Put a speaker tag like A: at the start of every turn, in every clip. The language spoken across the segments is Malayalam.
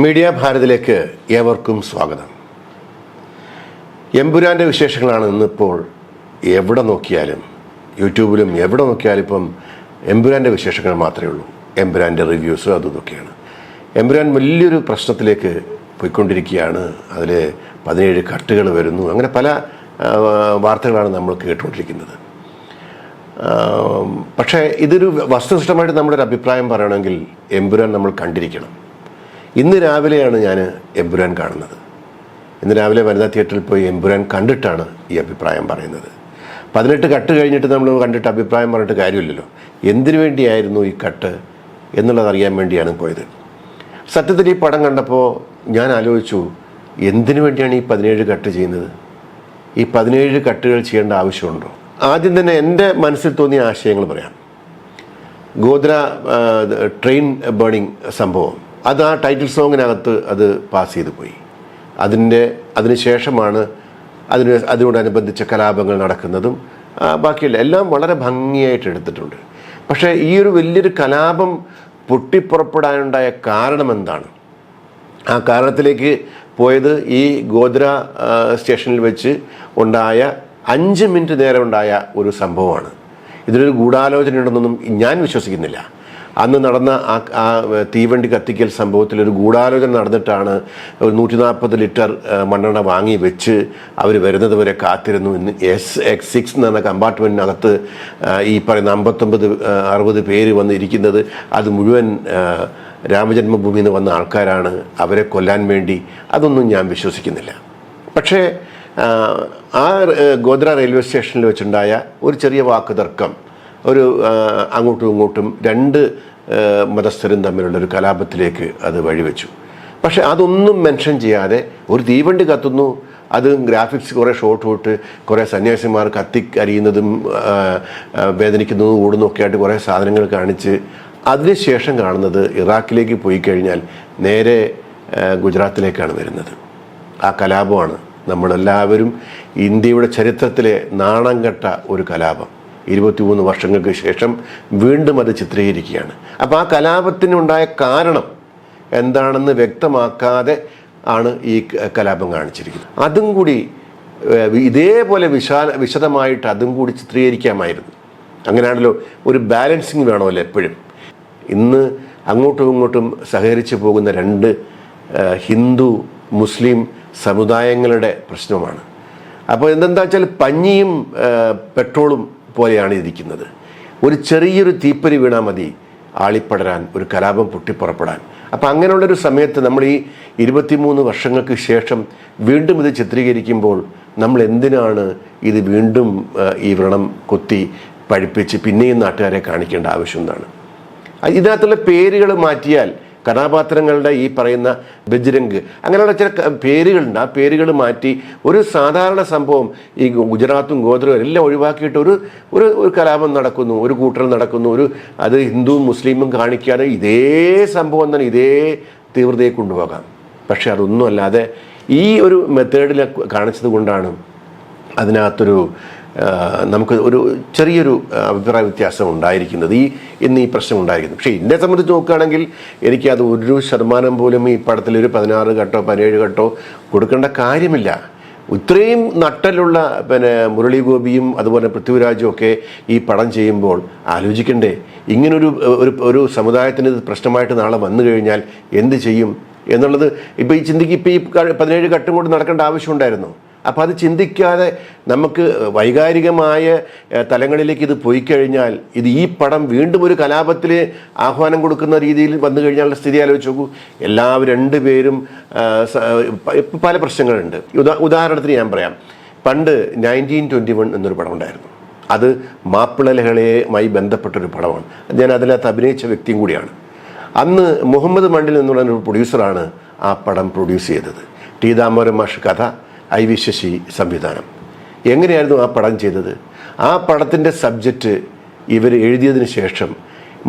A: മീഡിയ ഭാരതിലേക്ക് ഏവർക്കും സ്വാഗതം. എമ്പുരാന്റെ വിശേഷങ്ങളാണ് ഇന്നിപ്പോൾ എവിടെ നോക്കിയാലും യൂട്യൂബിലും എവിടെ നോക്കിയാലും ഇപ്പം എമ്പുരാന്റെ വിശേഷങ്ങൾ മാത്രമേ ഉള്ളൂ. എമ്പുരാന്റെ റിവ്യൂസ് അതും ഇതൊക്കെയാണ്. എമ്പുരാൻ വലിയൊരു പ്രശ്നത്തിലേക്ക് പോയിക്കൊണ്ടിരിക്കുകയാണ്. അതിൽ പതിനേഴ് കട്ടുകൾ വരുന്നു. അങ്ങനെ പല വാർത്തകളാണ് നമ്മൾ കേട്ടുകൊണ്ടിരിക്കുന്നത്. പക്ഷേ ഇതൊരു വസ്തുനിഷ്ഠമായിട്ട് നമ്മുടെ ഒരു അഭിപ്രായം പറയണമെങ്കിൽ എമ്പുരാൻ നമ്മൾ കണ്ടിരിക്കണം. ഇന്ന് രാവിലെയാണ് ഞാൻ എമ്പുരാൻ കാണുന്നത്. ഇന്ന് രാവിലെ വനിതാ തിയേറ്ററിൽ പോയി എമ്പുരാൻ കണ്ടിട്ടാണ് ഈ അഭിപ്രായം പറയുന്നത്. പതിനെട്ട് കട്ട് കഴിഞ്ഞിട്ട് നമ്മൾ കണ്ടിട്ട് അഭിപ്രായം പറഞ്ഞിട്ട് കാര്യമില്ലല്ലോ. എന്തിനു വേണ്ടിയായിരുന്നു ഈ കട്ട് എന്നുള്ളത് അറിയാൻ വേണ്ടിയാണ് പോയത്. സത്യത്തിൽ ഈ പടം കണ്ടപ്പോൾ ഞാൻ ആലോചിച്ചു എന്തിനു വേണ്ടിയാണ് ഈ പതിനേഴ് കട്ട് ചെയ്യുന്നത്? ഈ പതിനേഴ് കട്ടുകൾ ചെയ്യേണ്ട ആവശ്യമുണ്ടോ? ആദ്യം തന്നെ എന്റെ മനസ്സിൽ തോന്നിയ ആശയങ്ങൾ പറയാം. ഗോദ്ര ട്രെയിൻ ബേണിംഗ് സംഭവം. അത് ആ ടൈറ്റിൽ സോങ്ങിനകത്ത് അത് പാസ് ചെയ്തു പോയി. അതിന്റെ അതിനുശേഷമാണ് അതിന് അതിനോടനുബന്ധിച്ച കലാപങ്ങൾ നടക്കുന്നതും ബാക്കിയുള്ള എല്ലാം വളരെ ഭംഗിയായിട്ട് എടുത്തിട്ടുണ്ട്. പക്ഷേ ഈ ഒരു വലിയൊരു കലാപം പൊട്ടിപ്പുറപ്പെടാനുണ്ടായ കാരണം എന്താണ്? ആ കാരണത്തിലേക്ക് പോയത് ഈ ഗോദ്ര സ്റ്റേഷനിൽ വെച്ച് ഉണ്ടായ അഞ്ച് മിനിറ്റ് നേരം ഉണ്ടായ ഒരു സംഭവമാണ്. ഇതിനൊരു ഗൂഢാലോചന ഉണ്ടെന്നൊന്നും ഞാൻ വിശ്വസിക്കുന്നില്ല. അന്ന് നടന്ന ആ തീവണ്ടി കത്തിക്കൽ സംഭവത്തിൽ ഒരു ഗൂഢാലോചന നടന്നിട്ടാണ് ഒരു നൂറ്റി നാൽപ്പത് ലിറ്റർ മണ്ണെണ്ണ വാങ്ങി വെച്ച് അവർ വരുന്നത് വരെ കാത്തിരുന്നു. ഇന്ന് എസ് എക്സ് സിക്സ് എന്ന് പറഞ്ഞ കമ്പാർട്ട്മെന്റിനകത്ത് ഈ പറയുന്ന അമ്പത്തൊമ്പത് അറുപത് പേര് വന്നിരിക്കുന്നത് അത് മുഴുവൻ രാമജന്മഭൂമിയിൽ നിന്ന് വന്ന ആൾക്കാരാണ് അവരെ കൊല്ലാൻ വേണ്ടി. അതൊന്നും ഞാൻ വിശ്വസിക്കുന്നില്ല. പക്ഷേ ആ ഗോദ്ര റെയിൽവേ സ്റ്റേഷനിൽ വെച്ചുണ്ടായ ഒരു ചെറിയ വാക്ക് തർക്കം ഒരു അങ്ങോട്ടും ഇങ്ങോട്ടും രണ്ട് മതസ്ഥരും തമ്മിലുള്ള ഒരു കലാപത്തിലേക്ക് അത് വഴിവെച്ചു. പക്ഷെ അതൊന്നും മെൻഷൻ ചെയ്യാതെ ഒരു തീവണ്ടി കത്തുന്നു. അത് ഗ്രാഫിക്സ് കുറേ ഷോട്ട് വിട്ട് കുറേ സന്യാസിമാർ കത്തി അരിയുന്നതും വേദനിക്കുന്നതും ഓടുന്നൊക്കെ ആയിട്ട് കുറേ സാധനങ്ങൾ കാണിച്ച് അതിനുശേഷം കാണുന്നത് ഇറാഖിലേക്ക് പോയി കഴിഞ്ഞാൽ നേരെ ഗുജറാത്തിലേക്കാണ് വരുന്നത്. ആ കലാപമാണ് നമ്മളെല്ലാവരും ഇന്ത്യയുടെ ചരിത്രത്തിലെ നാണം കെട്ട ഒരു കലാപം. ഇരുപത്തിമൂന്ന് വർഷങ്ങൾക്ക് ശേഷം വീണ്ടും അത് ചിത്രീകരിക്കുകയാണ്. അപ്പോൾ ആ കലാപത്തിനുണ്ടായ കാരണം എന്താണെന്ന് വ്യക്തമാക്കാതെ ആണ് ഈ കലാപം കാണിച്ചിരിക്കുന്നത്. അതും കൂടി ഇതേപോലെ വിശാല വിശദമായിട്ട് അതും കൂടി ചിത്രീകരിക്കാമായിരുന്നു. അങ്ങനെയാണല്ലോ ഒരു ബാലൻസിങ് വേണമല്ലോ എപ്പോഴും. ഇന്ന് അങ്ങോട്ടും ഇങ്ങോട്ടും സഹകരിച്ചു പോകുന്ന രണ്ട് ഹിന്ദു മുസ്ലിം സമുദായങ്ങളുടെ പ്രശ്നമാണ്. അപ്പോൾ എന്തെന്താ വെച്ചാൽ പഞ്ഞിയും പെട്രോളും പോലെയാണ് ഇരിക്കുന്നത്. ഒരു ചെറിയൊരു തീപ്പരി വീണാൽ മതി ആളിപ്പടരാൻ ഒരു കലാപം പൊട്ടിപ്പുറപ്പെടാൻ. അപ്പം അങ്ങനെയുള്ളൊരു സമയത്ത് നമ്മൾ ഈ ഇരുപത്തിമൂന്ന് വർഷങ്ങൾക്ക് ശേഷം വീണ്ടും ഇത് ചിത്രീകരിക്കുമ്പോൾ നമ്മൾ എന്തിനാണ് ഇത് വീണ്ടും ഈ വ്രണം കൊത്തി പഴിപ്പിച്ച് പിന്നെയും നാട്ടുകാരെ കാണിക്കേണ്ട ആവശ്യം എന്താണ്? ഇതിനകത്തുള്ള പേരുകൾ മാറ്റിയാൽ കഥാപാത്രങ്ങളുടെ ഈ പറയുന്ന ബജ്രംഗ് അങ്ങനെയുള്ള ചില പേരുകളുണ്ട്. ആ പേരുകൾ മാറ്റി ഒരു സാധാരണ സംഭവം ഈ ഗുജറാത്തും ഗോത്രവും എല്ലാം ഒഴിവാക്കിയിട്ട് ഒരു ഒരു ഒരു കലാപം നടക്കുന്നു ഒരു കൂട്ടൽ നടക്കുന്നു ഒരു അത് ഹിന്ദുവും മുസ്ലിമും കാണിക്കാതെ ഇതേ സംഭവം തന്നെ ഇതേ തീവ്രതയെ കൊണ്ടുപോകാം. പക്ഷെ അതൊന്നും അല്ലാതെ ഈ ഒരു മെത്തേഡിൽ കാണിച്ചത് കൊണ്ടാണ് അതിനകത്തൊരു നമുക്ക് ഒരു ചെറിയൊരു അഭിപ്രായ വ്യത്യാസം ഉണ്ടായിരിക്കുന്നത് ഈ ഇന്ന് ഈ പ്രശ്നം ഉണ്ടായിരിക്കുന്നു. പക്ഷേ എന്നെ സംബന്ധിച്ച് നോക്കുകയാണെങ്കിൽ എനിക്ക് അത് ഒരു ശതമാനം പോലും ഈ പടത്തിൽ ഒരു പതിനാറ് ഘട്ടോ പതിനേഴ് ഘട്ടോ കൊടുക്കേണ്ട കാര്യമില്ല. ഇത്രയും നട്ടലുള്ള പിന്നെ മുരളി ഗോപിയും അതുപോലെ പൃഥ്വിരാജും ഒക്കെ ഈ പടം ചെയ്യുമ്പോൾ ആലോചിക്കണ്ടേ. ഇങ്ങനൊരു ഒരു ഒരു സമുദായത്തിന് പ്രശ്നമായിട്ട് നാളെ വന്നു കഴിഞ്ഞാൽ എന്ത് ചെയ്യും എന്നുള്ളത് ഇപ്പോൾ ഈ ചിന്തിക്ക് ഇപ്പോൾ ഈ പതിനേഴ് ഘട്ടം കൊണ്ട് നടക്കേണ്ട ആവശ്യമുണ്ടായിരുന്നു അപ്പോൾ അത് ചിന്തിക്കാതെ നമുക്ക് വൈകാരികമായ തലങ്ങളിലേക്ക് ഇത് പോയി കഴിഞ്ഞാൽ ഇത് ഈ പടം വീണ്ടും ഒരു കലാപത്തിൽ ആഹ്വാനം കൊടുക്കുന്ന രീതിയിൽ വന്നു കഴിഞ്ഞാൽ സ്ഥിതി ആലോചിച്ച് നോക്കൂ. എല്ലാവരും രണ്ടുപേരും പല പ്രശ്നങ്ങളുണ്ട്. ഉദാ ഉദാഹരണത്തിന് ഞാൻ പറയാം. പണ്ട് നയന്റീൻ ട്വന്റി വൺ എന്നൊരു പടം ഉണ്ടായിരുന്നു. അത് മാപ്പിള ലഹളയുമായി ബന്ധപ്പെട്ടൊരു പടമാണ്. ഞാൻ അതിനകത്ത് അഭിനയിച്ച വ്യക്തിയും കൂടിയാണ്. അന്ന് മുഹമ്മദ് മണ്ടിൽ എന്നുള്ള ഒരു പ്രൊഡ്യൂസറാണ് ആ പടം പ്രൊഡ്യൂസ് ചെയ്തത്. ടി ദാമോരം മാഷ് കഥ. ഐ വി ശശി സംവിധാനം. എങ്ങനെയായിരുന്നു ആ പടം ചെയ്തത്? ആ പടത്തിന്റെ സബ്ജക്റ്റ് ഇവർ എഴുതിയതിന് ശേഷം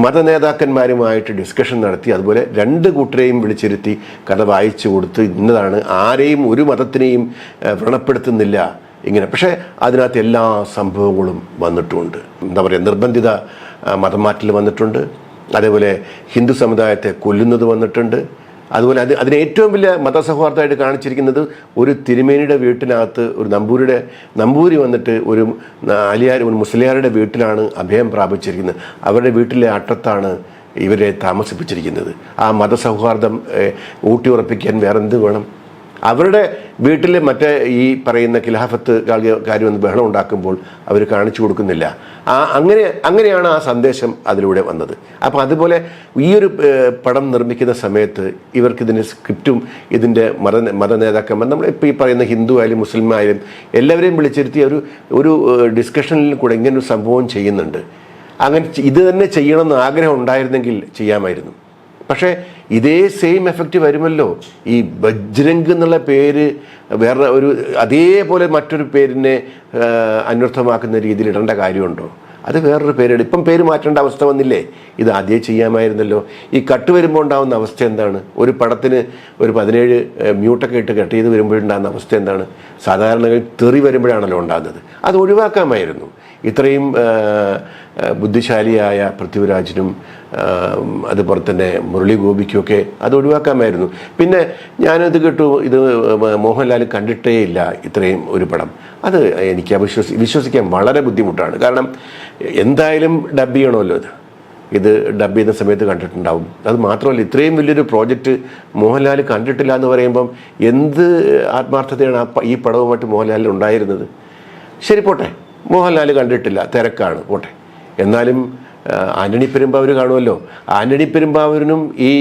A: മതനേതാക്കന്മാരുമായിട്ട് ഡിസ്കഷൻ നടത്തി അതുപോലെ രണ്ട് കൂട്ടരെയും വിളിച്ചിരുത്തി കഥ വായിച്ചു കൊടുത്ത് ഇന്നതാണ് ആരെയും ഒരു മതത്തിനെയും വ്രണപ്പെടുത്തുന്നില്ല ഇങ്ങനെ. പക്ഷേ അതിനകത്ത് എല്ലാ സംഭവങ്ങളും വന്നിട്ടുമുണ്ട് എന്താ പറയുക നിർബന്ധിത മതം മാറ്റൽ വന്നിട്ടുണ്ട്. അതേപോലെ ഹിന്ദു സമുദായത്തെ കൊല്ലുന്നത് വന്നിട്ടുണ്ട്. അതുപോലെ അത് അതിന് ഏറ്റവും വലിയ മതസൗഹാർദ്ദമായിട്ട് കാണിച്ചിരിക്കുന്നത് ഒരു തിരുമേനിയുടെ വീട്ടിനകത്ത് ഒരു നമ്പൂരിയുടെ നമ്പൂരി വന്നിട്ട് ഒരു അലിയാർ ഒരു മുസ്ലിയാരുടെ വീട്ടിലാണ് അഭയം പ്രാപിച്ചിരിക്കുന്നത്. അവരുടെ വീട്ടിലെ അട്ടത്താണ് ഇവരെ താമസിപ്പിച്ചിരിക്കുന്നത്. ആ മതസൗഹാർദ്ദം ഊട്ടി ഉറപ്പിക്കാൻ വേറെന്ത് വേണം? അവരുടെ വീട്ടിൽ മറ്റേ ഈ പറയുന്ന ഖിലാഫത്ത് കാര്യം കാര്യം ഒന്ന് ബഹളം ഉണ്ടാക്കുമ്പോൾ അവർ കാണിച്ചു കൊടുക്കുന്നില്ല. ആ അങ്ങനെ അങ്ങനെയാണ് ആ സന്ദേശം അതിലൂടെ വന്നത്. അപ്പോൾ അതുപോലെ ഈ ഒരു പടം നിർമ്മിക്കുന്ന സമയത്ത് ഇവർക്കിതിന്റെ സ്ക്രിപ്റ്റും ഇതിന്റെ മത മത നേതാക്കന്മാർ നമ്മൾ ഇപ്പോൾ ഈ പറയുന്ന ഹിന്ദു ആയാലും മുസ്ലിം ആയാലും എല്ലാവരെയും വിളിച്ചിരുത്തി ഒരു ഒരു ഡിസ്കഷനിൽ കൂടെ ഇങ്ങനൊരു സംഭവം ചെയ്യുന്നുണ്ട്. അങ്ങനെ ഇത് തന്നെ ചെയ്യണമെന്ന് ആഗ്രഹം ഉണ്ടായിരുന്നെങ്കിൽ ചെയ്യാമായിരുന്നു. പക്ഷേ ഇതേ സെയിം എഫക്റ്റ് വരുമല്ലോ. ഈ ബജ്രംഗ് എന്നുള്ള പേര് വേറെ ഒരു അതേപോലെ മറ്റൊരു പേരിനെ അന്വർത്ഥമാക്കുന്ന രീതിയിൽ ഇടേണ്ട കാര്യമുണ്ടോ? അത് വേറൊരു പേരാണ്. ഇപ്പം പേര് മാറ്റേണ്ട അവസ്ഥ വന്നില്ലേ? ഇത് ആദ്യം ചെയ്യാമായിരുന്നല്ലോ. ഈ കട്ട് വരുമ്പോൾ ഉണ്ടാകുന്ന അവസ്ഥ എന്താണ്? ഒരു പടത്തിന് ഒരു പതിനേഴ് മ്യൂട്ടൊക്കെ ഇട്ട് കട്ട് ചെയ്ത് വരുമ്പോഴുണ്ടാകുന്ന അവസ്ഥ എന്താണ്? സാധാരണ തെറി വരുമ്പോഴാണല്ലോ ഉണ്ടാകുന്നത്. അത് ഒഴിവാക്കാമായിരുന്നു. ഇത്രയും ബുദ്ധിശാലിയായ പൃഥ്വിരാജിനും അതുപോലെ തന്നെ മുരളി ഗോപിക്കുമൊക്കെ അത് ഒഴിവാക്കാമായിരുന്നു. പിന്നെ ഞാനത് കേട്ടു ഇത് മോഹൻലാൽ കണ്ടിട്ടേ ഇല്ല ഇത്രയും ഒരു പടം. അത് എനിക്ക് വിശ്വസി വിശ്വസിക്കാൻ വളരെ ബുദ്ധിമുട്ടാണ്. കാരണം എന്തായാലും ഡബ് ചെയ്യണമല്ലോ ഇത്. ഇത് ഡബ് ചെയ്യുന്ന സമയത്ത് കണ്ടിട്ടുണ്ടാവും. അത് മാത്രമല്ല ഇത്രയും വലിയൊരു പ്രോജക്റ്റ് മോഹൻലാൽ കണ്ടിട്ടില്ല എന്ന് പറയുമ്പം എന്ത് ആത്മാർത്ഥതയാണ് ഈ പടവുമായിട്ട് മോഹൻലാലിൽ ഉണ്ടായിരുന്നത്? ശരി പോട്ടെ. മോഹൻലാൽ കണ്ടിട്ടില്ല തിരക്കാണ്. പോട്ടെ. എന്നാലും ആന്റണി പെരുമ്പാവൂർ കാണുമല്ലോ. ആന്റണി പെരുമ്പാവൂരിനും ഈ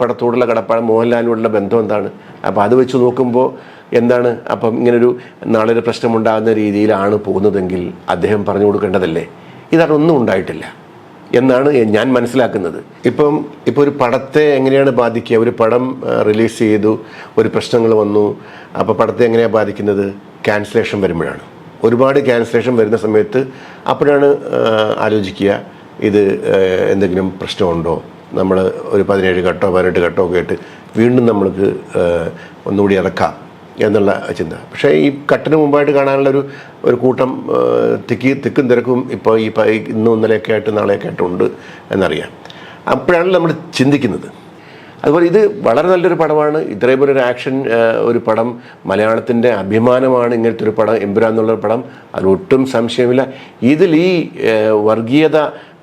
A: പടത്തോടുള്ള കടപ്പാട് മോഹൻലാലിനോടുള്ള ബന്ധം എന്താണ്? അപ്പോൾ അത് വെച്ച് നോക്കുമ്പോൾ എന്താണ്? അപ്പം ഇങ്ങനൊരു നാളെ പ്രശ്നമുണ്ടാകുന്ന രീതിയിലാണ് പോകുന്നതെങ്കിൽ അദ്ദേഹം പറഞ്ഞു കൊടുക്കേണ്ടതല്ലേ? ഇതൊന്നും ഉണ്ടായിട്ടില്ല. എന്നാണ് ഞാൻ മനസ്സിലാക്കുന്നത്. ഇപ്പം ഇപ്പോൾ ഒരു പടത്തെ എങ്ങനെയാണ് ബാധിക്കുക? ഒരു പടം റിലീസ് ചെയ്തു ഒരു പ്രശ്നങ്ങൾ വന്നു അപ്പോൾ പടത്തെ എങ്ങനെയാണ് ബാധിക്കുന്നത്? ക്യാൻസലേഷൻ വരുമ്പോഴാണ്. ഒരുപാട് ക്യാൻസലേഷൻ വരുന്ന സമയത്ത് അപ്പോഴാണ് ആലോചിക്കുക ഇത് എന്തെങ്കിലും പ്രശ്നമുണ്ടോ. നമ്മൾ ഒരു പതിനേഴ് കട്ടോ പതിനെട്ട് കട്ടോ ഒക്കെ ആയിട്ട് വീണ്ടും നമ്മൾക്ക് ഒന്നുകൂടി ഇറക്കാം എന്നുള്ള ചിന്ത. പക്ഷേ ഈ കട്ടിന് മുമ്പായിട്ട് കാണാനുള്ള ഒരു ഒരു കൂട്ടം തിക്കി തിക്കും തിരക്കും ഇപ്പോൾ ഈ ഇന്നും ഇന്നലെയൊക്കെ ആയിട്ട് നാളെയൊക്കെ ആയിട്ടുണ്ട് എന്നറിയാം. അപ്പോഴാണ് നമ്മൾ ചിന്തിക്കുന്നത്. അതുപോലെ ഇത് വളരെ നല്ലൊരു പടമാണ്. ഇത്രയും ഒരു ആക്ഷൻ ഒരു പടം മലയാളത്തിന്റെ അഭിമാനമാണ് ഇങ്ങനത്തെ ഒരു പടം എമ്പുരാൻ എന്നുള്ള പടം. അതിലൊട്ടും സംശയമില്ല. ഇതിൽ ഈ വർഗീയത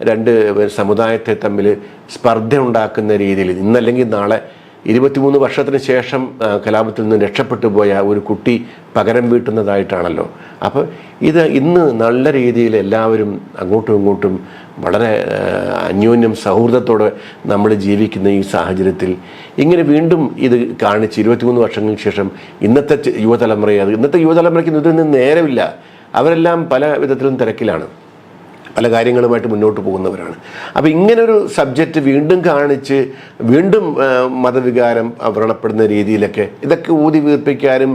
A: രണ്ട് സമുദായത്തെ തമ്മിൽ സ്പർദ്ധ ഉണ്ടാക്കുന്ന രീതിയിൽ ഇന്നല്ലെങ്കിൽ നാളെ ഇരുപത്തിമൂന്ന് വർഷത്തിന് ശേഷം കലാപത്തിൽ നിന്ന് രക്ഷപ്പെട്ടു പോയ ഒരു കുട്ടി പകരം വീട്ടുന്നതായിട്ടാണല്ലോ. അപ്പോൾ ഇത് ഇന്ന് നല്ല രീതിയിൽ എല്ലാവരും അങ്ങോട്ടും ഇങ്ങോട്ടും വളരെ അന്യോന്യം സൗഹൃദത്തോടെ നമ്മൾ ജീവിക്കുന്ന ഈ സാഹചര്യത്തിൽ ഇങ്ങനെ വീണ്ടും ഇത് കാണിച്ച് ഇരുപത്തിമൂന്ന് വർഷങ്ങൾക്ക് ശേഷം ഇന്നത്തെ യുവതലമുറയെ ഇന്നത്തെ യുവതലമുറയ്ക്ക് ഇതിൽ നിന്ന് നേരമില്ല. അവരെല്ലാം പല വിധത്തിലും തിരക്കിലാണ്. പല കാര്യങ്ങളുമായിട്ട് മുന്നോട്ട് പോകുന്നവരാണ്. അപ്പോൾ ഇങ്ങനൊരു സബ്ജക്റ്റ് വീണ്ടും കാണിച്ച് വീണ്ടും മതവികാരം വ്രണപ്പെടുന്ന രീതിയിലൊക്കെ ഇതൊക്കെ ഊതി വീർപ്പിക്കാനും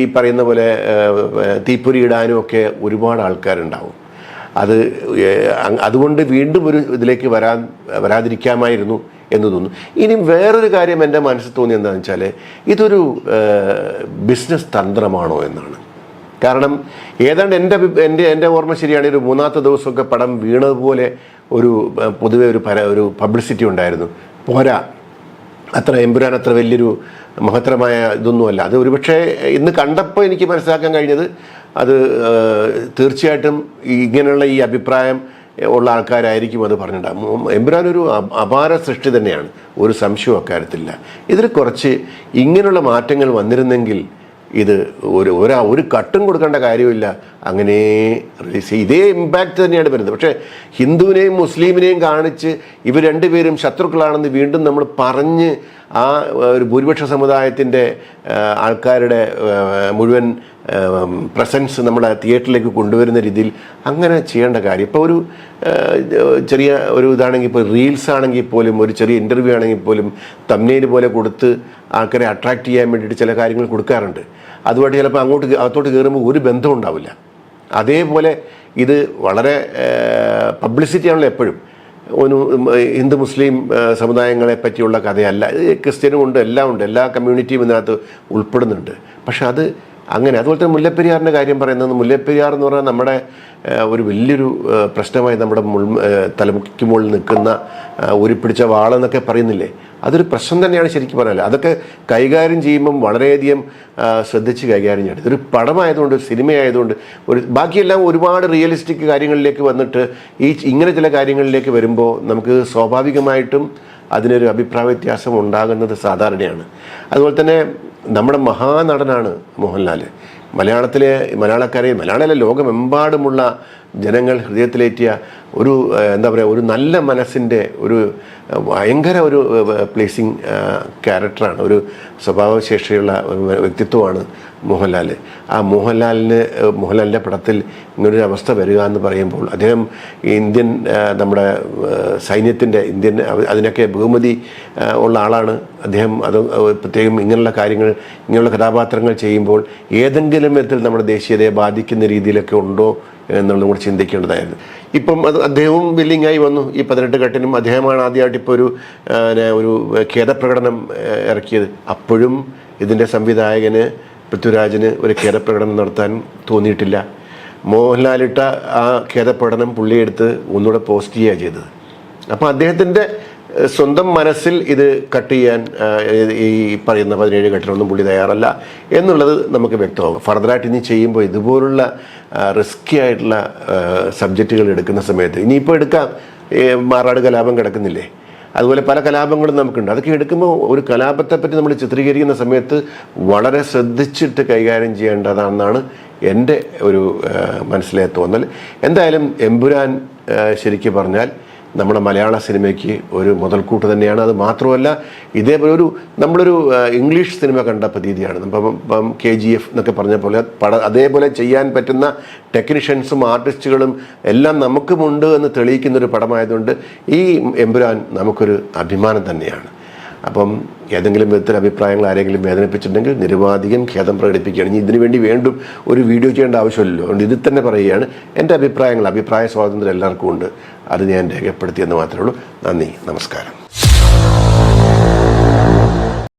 A: ഈ പറയുന്ന പോലെ തീപ്പൊരി ഇടാനും ഒക്കെ ഒരുപാട് ആൾക്കാരുണ്ടാവും. അത് അതുകൊണ്ട് വീണ്ടും ഒരു ഇതിലേക്ക് വരാൻ വരാതിരിക്കാമായിരുന്നു എന്ന് തോന്നുന്നു. ഇനി വേറൊരു കാര്യം എന്റെ മനസ്സിൽ തോന്നി എന്താണെന്ന് വെച്ചാൽ ഇതൊരു ബിസിനസ് തന്ത്രമാണോ എന്നാണ്. കാരണം ഏതാണ്ട് എന്റെ എന്റെ എന്റെ ഓർമ്മ ശരിയാണ് ഒരു മൂന്നാമത്തെ ദിവസമൊക്കെ പടം വീണതുപോലെ ഒരു പൊതുവെ ഒരു പര ഒരു പബ്ലിസിറ്റി ഉണ്ടായിരുന്നു. പോരാ. അത്ര എമ്പുരാൻ അത്ര വലിയൊരു മഹത്തരമായ ഇതൊന്നുമല്ല. അത് ഒരുപക്ഷെ ഇന്ന് കണ്ടപ്പോൾ എനിക്ക് മനസ്സിലാക്കാൻ കഴിഞ്ഞത് അത് തീർച്ചയായിട്ടും ഇങ്ങനെയുള്ള ഈ അഭിപ്രായം ഉള്ള ആൾക്കാരായിരിക്കും അത് പറഞ്ഞിട്ടുണ്ടാകും എമ്പുരാൻ ഒരു അപ- അപാര സൃഷ്ടി തന്നെയാണ്. ഒരു സംശയവും അക്കാര്യത്തില്ല ഇതിൽ കുറച്ച് ഇങ്ങനെയുള്ള മാറ്റങ്ങൾ വന്നിരുന്നെങ്കിൽ ഇത് ഒരു ഒരാ ഒരു കട്ടും കൊടുക്കേണ്ട കാര്യമില്ല. അങ്ങനെ റിലീസ് ഇതേ ഇമ്പാക്റ്റ് തന്നെയാണ് വരുന്നത്. പക്ഷേ ഹിന്ദുവിനെയും മുസ്ലിമിനെയും കാണിച്ച് ഇവർ രണ്ടുപേരും ശത്രുക്കളാണെന്ന് വീണ്ടും നമ്മൾ പറഞ്ഞ് ആ ഒരു ഭൂരിപക്ഷ സമുദായത്തിന്റെ ആൾക്കാരുടെ മുഴുവൻ പ്രസൻസ് നമ്മുടെ തിയേറ്ററിലേക്ക് കൊണ്ടുവരുന്ന രീതിയിൽ അങ്ങനെ ചെയ്യേണ്ട കാര്യം. ഇപ്പോൾ ഒരു ചെറിയ ഒരു ഇതാണെങ്കിൽ ഇപ്പോൾ റീൽസ് ആണെങ്കിൽ പോലും ഒരു ചെറിയ ഇന്റർവ്യൂ ആണെങ്കിൽ പോലും തമ്മേര് പോലെ കൊടുത്ത് ആൾക്കാരെ അട്രാക്ട് ചെയ്യാൻ വേണ്ടിയിട്ട് ചില കാര്യങ്ങൾ കൊടുക്കാറുണ്ട്. അതുമായിട്ട് ചിലപ്പോൾ അങ്ങോട്ട് അകത്തോട്ട് കയറുമ്പോൾ ഒരു ബന്ധവും ഉണ്ടാവില്ല. അതേപോലെ ഇത് വളരെ പബ്ലിസിറ്റി ആണല്ലോ എപ്പോഴും. ഒരു ഹിന്ദു മുസ്ലിം സമുദായങ്ങളെ പറ്റിയുള്ള കഥയല്ല. ക്രിസ്ത്യനും ഉണ്ട് എല്ലാം ഉണ്ട്. എല്ലാ കമ്മ്യൂണിറ്റിയും ഇതിനകത്ത് ഉൾപ്പെടുന്നുണ്ട്. പക്ഷെ അത് അങ്ങനെ അതുപോലെ തന്നെ മുല്ലപ്പെരിയാറിന്റെ കാര്യം പറയുന്നത് മുല്ലപ്പെരിയാർ എന്ന് പറഞ്ഞാൽ നമ്മുടെ ഒരു വലിയൊരു പ്രശ്നമായി നമ്മുടെ മുൾ തലമുക്കുമ്പോൾ തലമുക്ക് മുകളിൽ നിൽക്കുന്ന ഉരുപ്പിടിച്ച വാളെന്നൊക്കെ പറയുന്നില്ലേ? അതൊരു പ്രശ്നം തന്നെയാണ് ശരിക്കും പറഞ്ഞാൽ അതൊക്കെ കൈകാര്യം ചെയ്യുമ്പം വളരെയധികം ശ്രദ്ധിച്ച് കൈകാര്യം ചെയ്യണം. ഇതൊരു പടമായതുകൊണ്ട് ഒരു സിനിമയായതുകൊണ്ട് ഒരു ബാക്കിയെല്ലാം ഒരുപാട് റിയലിസ്റ്റിക് കാര്യങ്ങളിലേക്ക് വന്നിട്ട് ഈ ഇങ്ങനെ ചില കാര്യങ്ങളിലേക്ക് വരുമ്പോൾ നമുക്ക് സ്വാഭാവികമായിട്ടും അതിനൊരു അഭിപ്രായ വ്യത്യാസം ഉണ്ടാകുന്നത് സാധാരണയാണ്. അതുപോലെ തന്നെ നമ്മുടെ മഹാനടനാണ് മോഹൻലാൽ മലയാളത്തിലെ മലയാളക്കാരെ മലയാളത്തിലെ ലോകമെമ്പാടുമുള്ള ജനങ്ങൾ ഹൃദയത്തിലേറ്റിയ ഒരു എന്താ പറയുക ഒരു നല്ല മനസ്സിന്റെ ഒരു ഭയങ്കര ഒരു പ്ലേസിങ് ക്യാരക്ടറാണ് ഒരു സ്വഭാവശേഷിയുള്ള വ്യക്തിത്വമാണ് മോഹൻലാൽ ആ മോഹൻലാലിന് മോഹൻലാലിന്റെ പടത്തിൽ ഇങ്ങനൊരു അവസ്ഥ വരിക എന്ന് പറയുമ്പോൾ അദ്ദേഹം ഇന്ത്യൻ നമ്മുടെ സൈന്യത്തിന്റെ ഇന്ത്യൻ അതിനൊക്കെ ബഹുമതി ഉള്ള ആളാണ്. അദ്ദേഹം അത് പ്രത്യേകം ഇങ്ങനെയുള്ള കാര്യങ്ങൾ ഇങ്ങനെയുള്ള കഥാപാത്രങ്ങൾ ചെയ്യുമ്പോൾ ഏതെങ്കിലും വിധത്തിൽ നമ്മുടെ ദേശീയതയെ ബാധിക്കുന്ന രീതിയിലൊക്കെ ഉണ്ടോ എന്നുള്ളതും കൂടെ ചിന്തിക്കേണ്ടതായിരുന്നു. ഇപ്പം അത് അദ്ദേഹവും വില്ലിങ്ങായി വന്നു. ഈ പതിനെട്ട് കെട്ടിനും അദ്ദേഹമാണ് ആദ്യമായിട്ട് ഇപ്പോൾ ഒരു ഒരു ഖേദപ്രകടനം ഇറക്കിയത്. അപ്പോഴും ഇതിന്റെ സംവിധായകന് പൃഥ്വിരാജിന് ഒരു ഖേദപ്രകടനം നടത്താൻ തോന്നിയിട്ടില്ല. മോഹൻലാലിട്ട ആ ഖേദപ്രകടനം പുള്ളിയെടുത്ത് ഒന്നുകൂടെ പോസ്റ്റ് ചെയ്യുകയാണ് ചെയ്തത്. അപ്പോൾ അദ്ദേഹത്തിന്റെ സ്വന്തം മനസ്സിൽ ഇത് കട്ട് ചെയ്യാൻ ഈ പറയുന്ന പതിനേഴ് കെട്ടിനൊന്നും പുള്ളി തയ്യാറല്ല എന്നുള്ളത് നമുക്ക് വ്യക്തമാകും. ഫർദറായിട്ട് ഇനി ചെയ്യുമ്പോൾ ഇതുപോലുള്ള റിസ്ക്കി ആയിട്ടുള്ള സബ്ജക്റ്റുകൾ എടുക്കുന്ന സമയത്ത് ഇനിയിപ്പോൾ എടുക്കാം. മാറാട് കലാപം കിടക്കുന്നില്ലേ? അതുപോലെ പല കലാപങ്ങളും നമുക്കുണ്ട്. അതൊക്കെ എടുക്കുമ്പോൾ ഒരു കലാപത്തെ പറ്റി നമ്മൾ ചിത്രീകരിക്കുന്ന സമയത്ത് വളരെ ശ്രദ്ധിച്ചിട്ട് കൈകാര്യം ചെയ്യേണ്ടതാണെന്നാണ് എന്റെ ഒരു മനസ്സിലെ തോന്നൽ. എന്തായാലും എമ്പുരാൻ ശരിക്കും പറഞ്ഞാൽ നമ്മുടെ മലയാള സിനിമയ്ക്ക് ഒരു മുതൽക്കൂട്ട് തന്നെയാണ്. അത് മാത്രമല്ല ഇതേപോലെ ഒരു നമ്മളൊരു ഇംഗ്ലീഷ് സിനിമ കണ്ട പ്രതീതിയാണ്. ഇപ്പം കെ ജി എഫ് എന്നൊക്കെ പറഞ്ഞ പോലെ പട അതേപോലെ ചെയ്യാൻ പറ്റുന്ന ടെക്നീഷ്യൻസും ആർട്ടിസ്റ്റുകളും എല്ലാം നമുക്കുമുണ്ട് എന്ന് തെളിയിക്കുന്ന ഒരു പടമായതുകൊണ്ട് ഈ എമ്പുരാൻ നമുക്കൊരു അഭിമാനം തന്നെയാണ്. അപ്പം ഏതെങ്കിലും വിധത്തിൽ അഭിപ്രായങ്ങൾ ആരെങ്കിലും വേദനിപ്പിച്ചിട്ടുണ്ടെങ്കിൽ നിരുപാധികം ഖേദം പ്രകടിപ്പിക്കുകയാണ്. ഇനി ഇതിനു വേണ്ടി വീണ്ടും ഒരു വീഡിയോ ചെയ്യേണ്ട ആവശ്യമില്ലല്ലോ. അതുകൊണ്ട് ഇതിൽ തന്നെ പറയുകയാണ് എന്റെ അഭിപ്രായങ്ങൾ അഭിപ്രായ സ്വാതന്ത്ര്യം എല്ലാവർക്കും ഉണ്ട്. അത് ഞാൻ രേഖപ്പെടുത്തിയെന്ന് മാത്രമേ ഉള്ളൂ. നന്ദി. നമസ്കാരം.